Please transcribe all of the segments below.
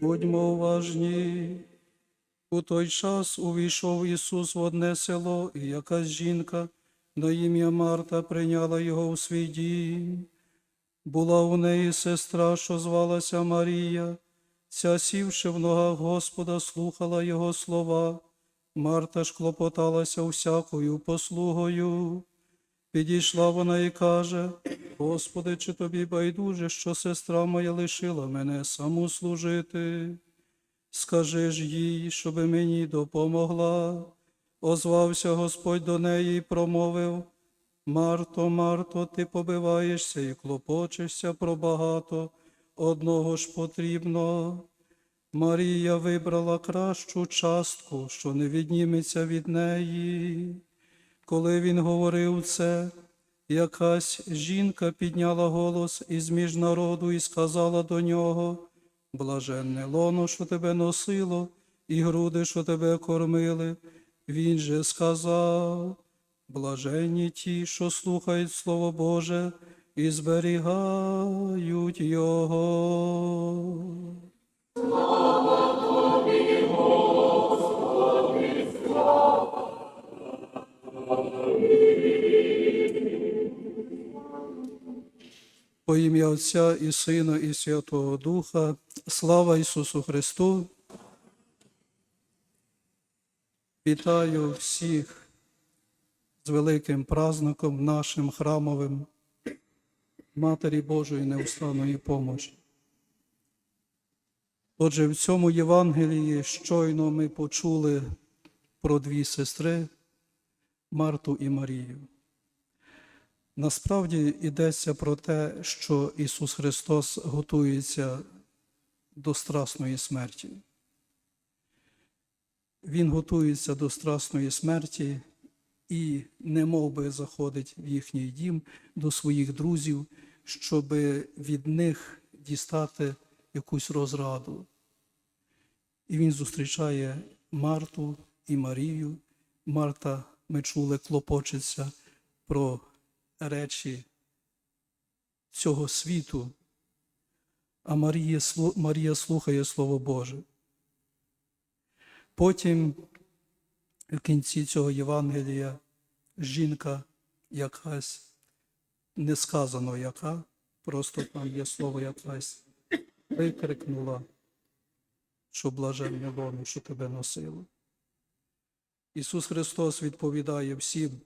Будьмо уважні. У той час увійшов Ісус в одне село, і якась жінка на ім'я Марта прийняла його у свій дім. Була у неї сестра, що звалася Марія, ця сівши в ногах Господа, слухала Його слова. Марта ж клопоталася всякою послугою. Підійшла вона і каже: Господи, чи тобі байдуже, що сестра моя лишила мене саму служити? Скажи ж їй, щоби мені допомогла. Озвався Господь до неї і промовив: Марто, Марто, ти побиваєшся і клопочешся про багато, одного ж потрібно. Марія вибрала кращу частку, що не відніметься від неї. Коли він говорив це, якась жінка підняла голос із між народу і сказала до нього: Блаженне лоно, що тебе носило, і груди, що тебе кормили. Він же сказав, блаженні ті, що слухають Слово Боже і зберігають Його. По ім'я Отця і Сина, і Святого Духа, слава Ісусу Христу. Вітаю всіх з великим праздником нашим храмовим Матері Божої неустанної помощі. Отже, в цьому Євангелії щойно ми почули про дві сестри Марту і Марію. Насправді йдеться про те, що Ісус Христос готується до страсної смерті. Він готується до страсної смерті і не мов би заходить в їхній дім до своїх друзів, щоб від них дістати якусь розраду. І він зустрічає Марту і Марію. Марта, ми чули, клопочеться про речі цього світу, а Марія, Марія слухає Слово Боже. Потім в кінці цього Євангелія жінка якась, не сказано яка, просто там є слово якась, викрикнула, що блаженне воно, що тебе носило. Ісус Христос відповідає всім,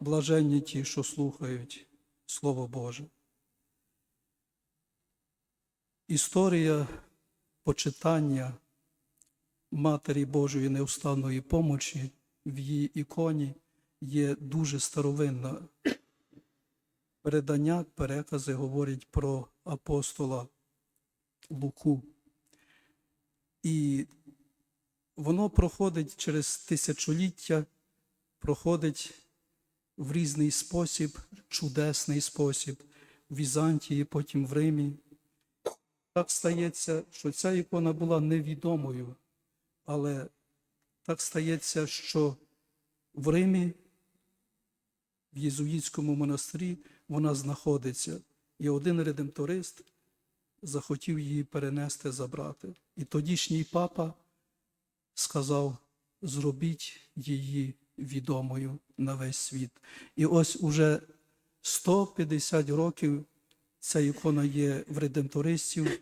блаженні ті, що слухають Слово Боже. Історія почитання Матері Божої неустанної помочі в її іконі є дуже старовинна. Передання, перекази говорять про апостола Луку. І воно проходить через тисячоліття, проходить в різний спосіб, чудесний спосіб, в Візантії, потім в Римі. Так стається, що ця ікона була невідомою, але так стається, що в Римі, в Єзуїтському монастирі, вона знаходиться. І один редемторист захотів її перенести, забрати. І тодішній папа сказав: зробіть її відомою на весь світ. І ось уже 150 років ця ікона є в редемтористів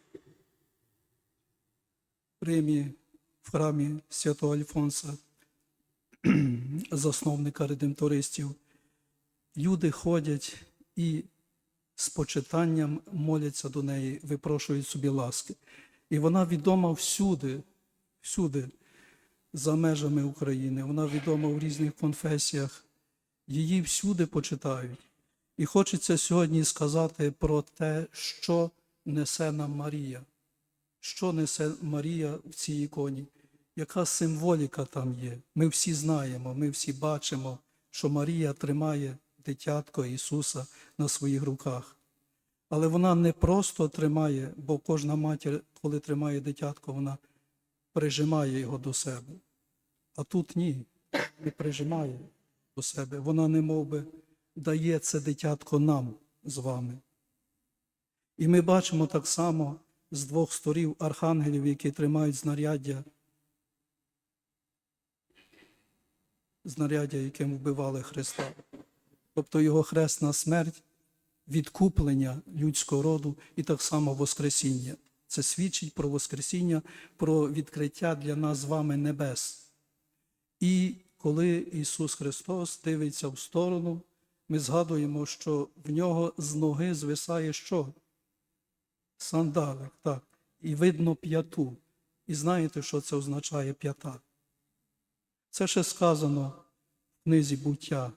в Римі, в храмі святого Альфонса, засновника редемтористів. Люди ходять і з почитанням моляться до неї, випрошують собі ласки. І вона відома всюди, всюди, за межами України. Вона відома в різних конфесіях. Її всюди почитають. І хочеться сьогодні сказати про те, що несе нам Марія. Що несе Марія в цій іконі? Яка символіка там є? Ми всі знаємо, ми всі бачимо, що Марія тримає дитятко Ісуса на своїх руках. Але вона не просто тримає, бо кожна матір, коли тримає дитятко, вона прижимає його до себе. А тут ні, не прижимає до себе. Вона не мов би дає це дитятко нам з вами. І ми бачимо так само з двох сторів архангелів, які тримають знаряддя, знаряддя, яким вбивали Христа. Тобто його хресна смерть, відкуплення людського роду і так само Воскресіння. Це свідчить про Воскресіння, про відкриття для нас з вами небес. І коли Ісус Христос дивиться в сторону, ми згадуємо, що в нього з ноги звисає що? Сандалик, так. І видно п'яту. І знаєте, що це означає п'ята? Це ще сказано в книзі буття.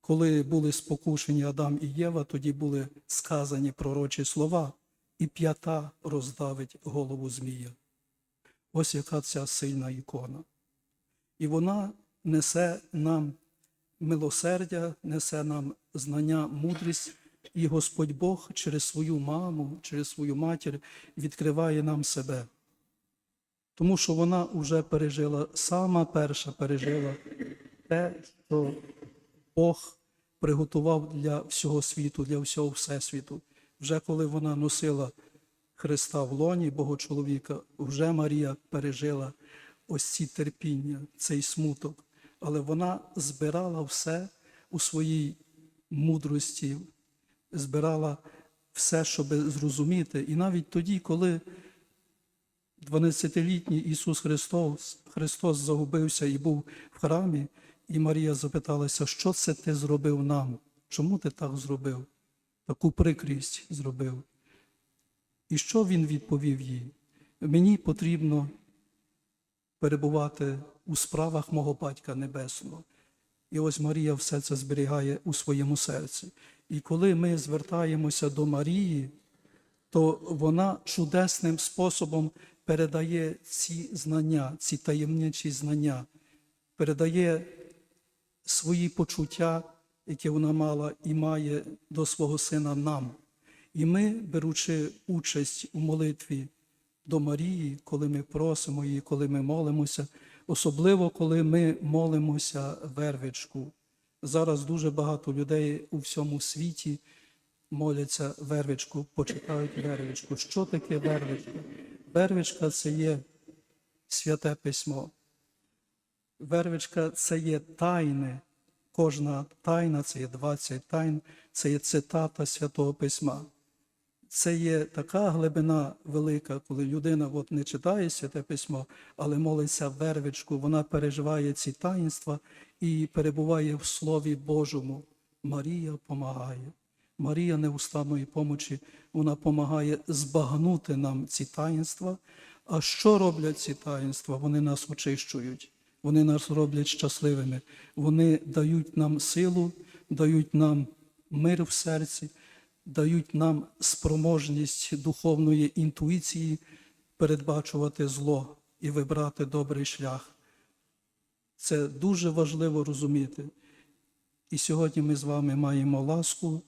Коли були спокушені Адам і Єва, тоді були сказані пророчі слова, і п'ята роздавить голову Змія. Ось яка ця сильна ікона. І вона несе нам милосердя, несе нам знання, мудрість, і Господь Бог через свою маму, через свою матір відкриває нам себе. Тому що вона вже пережила, сама перша пережила те, що Бог приготував для всього світу, для всього Всесвіту. Вже коли вона носила Христа в лоні, Бога чоловіка, вже Марія пережила ось ці терпіння, цей смуток. Але вона збирала все у своїй мудрості, збирала все, щоб зрозуміти. І навіть тоді, коли 12-літній Ісус Христос, Христос загубився і був в храмі, і Марія запиталася, що це ти зробив нам? Чому ти так зробив? Таку прикрість зробив. І що він відповів їй? Мені потрібно перебувати у справах мого Батька Небесного. І ось Марія все це зберігає у своєму серці. І коли ми звертаємося до Марії, то вона чудесним способом передає ці знання, ці таємничі знання, передає свої почуття, які вона мала і має до свого сина нам. І ми, беручи участь у молитві до Марії, коли ми просимо її, коли ми молимося, особливо коли ми молимося вервичку. Зараз дуже багато людей у всьому світі моляться вервичку, почитають вервичку. Що таке вервичка? Вервичка це є святе письмо. Вервичка це є тайне. Кожна тайна, це є 20 тайн, це є цитата Святого Письма. Це є така глибина велика, коли людина от не читає святе письмо, але молиться вервичку, вона переживає ці таїнства і перебуває в Слові Божому. Марія помагає. Марія неустанної помочі, вона допомагає збагнути нам ці таїнства. А що роблять ці таїнства? Вони нас очищують, вони нас роблять щасливими, вони дають нам силу, дають нам мир в серці, дають нам спроможність духовної інтуїції передбачувати зло і вибрати добрий шлях. Це дуже важливо розуміти. І сьогодні ми з вами маємо ласку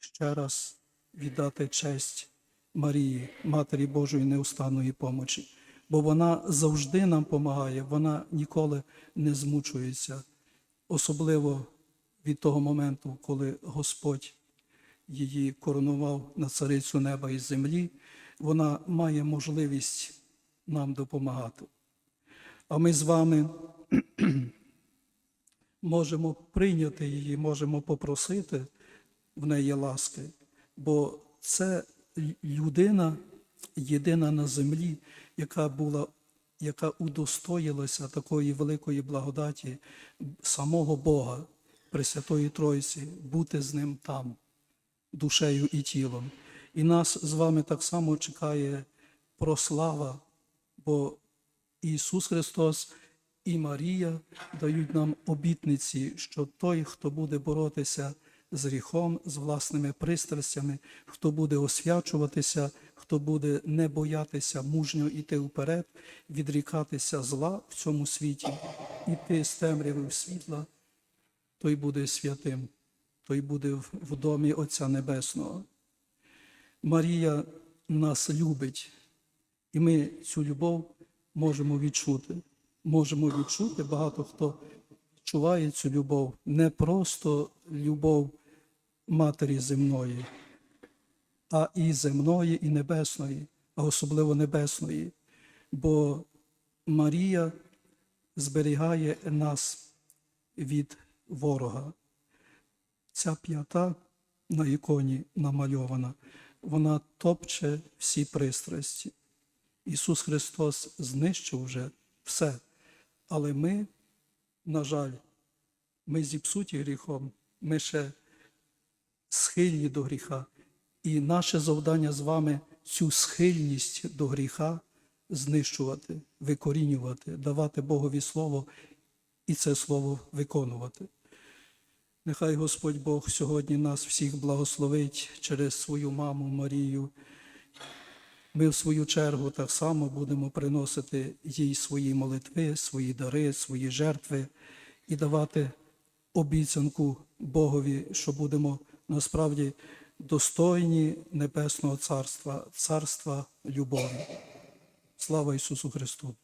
ще раз віддати честь Марії, Матері Божої неустанної помочі. Бо вона завжди нам допомагає, вона ніколи не змучується, особливо від того моменту, коли Господь її коронував на царицю неба і землі, вона має можливість нам допомагати. А ми з вами можемо прийняти її, можемо попросити в неї ласки, бо це людина єдина на землі, яка була, яка удостоїлася такої великої благодаті самого Бога, Пресвятої Тройці, бути з ним там, душею і тілом. І нас з вами так само чекає прослава, бо Ісус Христос і Марія дають нам обітниці, що той, хто буде боротися з гріхом, з власними пристрастями, хто буде освячуватися, хто буде не боятися мужньо йти вперед, відрікатися зла в цьому світі, іти з темряви в світла, той буде святим, той буде в- домі Отця Небесного. Марія нас любить, і ми цю любов можемо відчути. Можемо відчути, багато хто відчуває цю любов, не просто любов матері земної, а і земної, і небесної, а особливо небесної. Бо Марія зберігає нас від ворога. Ця п'ята на іконі намальована, вона топче всі пристрасті. Ісус Христос знищив вже все. Але ми, на жаль, ми зіпсуті гріхом, ми ще схильні до гріха. І наше завдання з вами цю схильність до гріха знищувати, викорінювати, давати Богові Слово і це Слово виконувати. Нехай Господь Бог сьогодні нас всіх благословить через свою маму Марію. Ми, в свою чергу, так само будемо приносити їй свої молитви, свої дари, свої жертви і давати обіцянку Богові, що будемо насправді достойні Небесного Царства, Царства любові. Слава Ісусу Христу!